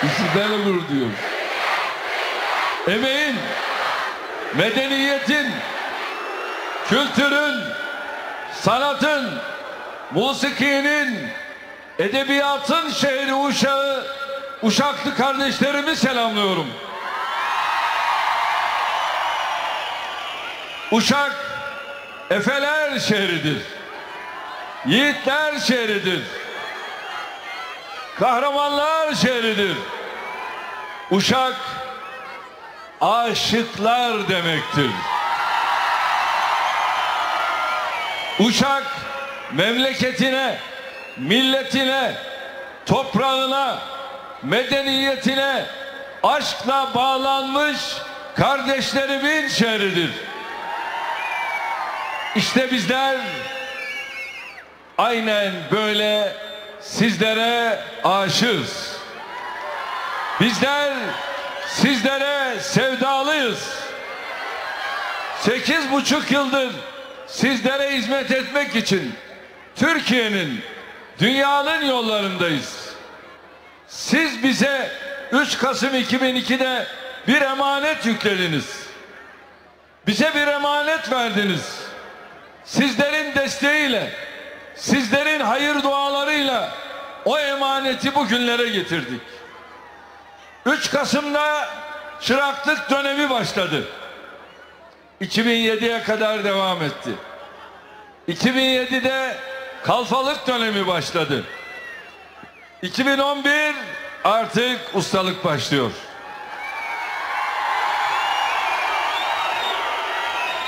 Sizlerle gurur duyuyoruz. Emeğin, medeniyetin, kültürün, sanatın, musikinin, edebiyatın şehri Uşağı, Uşaklı kardeşlerimi selamlıyorum. Uşak, Efeler şehridir. Yiğitler şehridir. Kahramanlar şehridir. Uşak, aşıklar demektir. Uşak memleketine, milletine, toprağına, medeniyetine aşkla bağlanmış kardeşlerimin şehridir. İşte bizler aynen böyle sizlere aşığız. Bizler sizlere sevdalıyız. Sekiz buçuk yıldır sizlere hizmet etmek için Türkiye'nin, dünyanın yollarındayız. Siz bize 3 Kasım 2002'de bir emanet yüklediniz. Bize bir emanet verdiniz. Sizlerin desteğiyle, sizlerin hayır dualarıyla o emaneti bugünlere getirdik. 3 Kasım'da çıraklık dönemi başladı. 2007'ye kadar devam etti. 2007'de kalfalık dönemi başladı. 2011 artık ustalık başlıyor.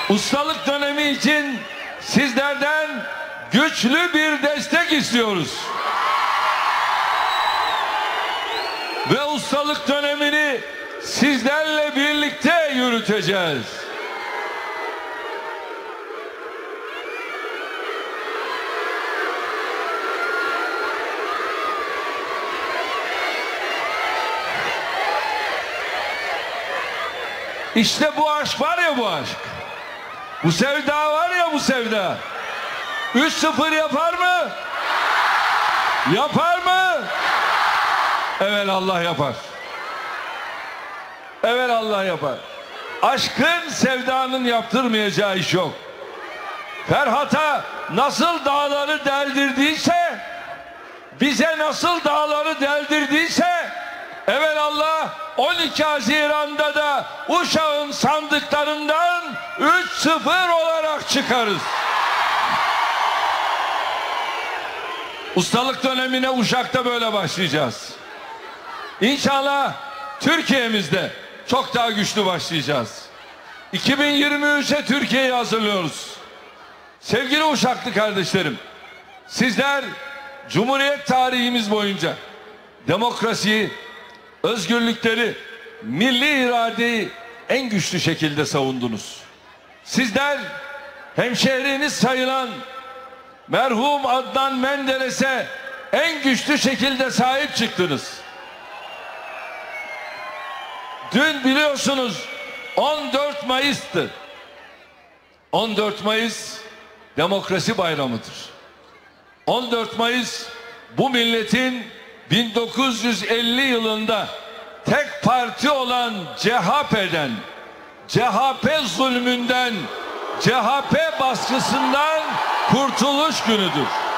Ustalık dönemi için sizlerden güçlü bir destek istiyoruz. Ve ustalık dönemini sizlerle birlikte yürüteceğiz. İşte bu aşk var ya bu aşk. Bu sevda var ya bu sevda. 3-0 yapar mı? Yapar mı? Evet Allah yapar. Evet Allah yapar. Aşkın sevdanın yaptırmayacağı iş yok. Ferhat'a nasıl dağları deldirdiyse bize nasıl dağları deldirdiyse evet Allah 12 Haziran'da da Uşak'ın sandıklarından 3-0 olarak çıkarız. Ustalık dönemine Uşak'ta böyle başlayacağız. İnşallah Türkiye'mizde çok daha güçlü başlayacağız. 2023'e Türkiye'yi hazırlıyoruz. Sevgili Uşaklı kardeşlerim, sizler Cumhuriyet tarihimiz boyunca demokrasiyi, özgürlükleri, milli iradeyi en güçlü şekilde savundunuz. Sizler hemşehriniz sayılan merhum Adnan Menderes'e en güçlü şekilde sahip çıktınız. Dün biliyorsunuz 14 Mayıs'tı. 14 Mayıs demokrasi bayramıdır. 14 Mayıs bu milletin 1950 yılında tek parti olan CHP'den, CHP zulmünden, CHP baskısından kurtuluş günüdür.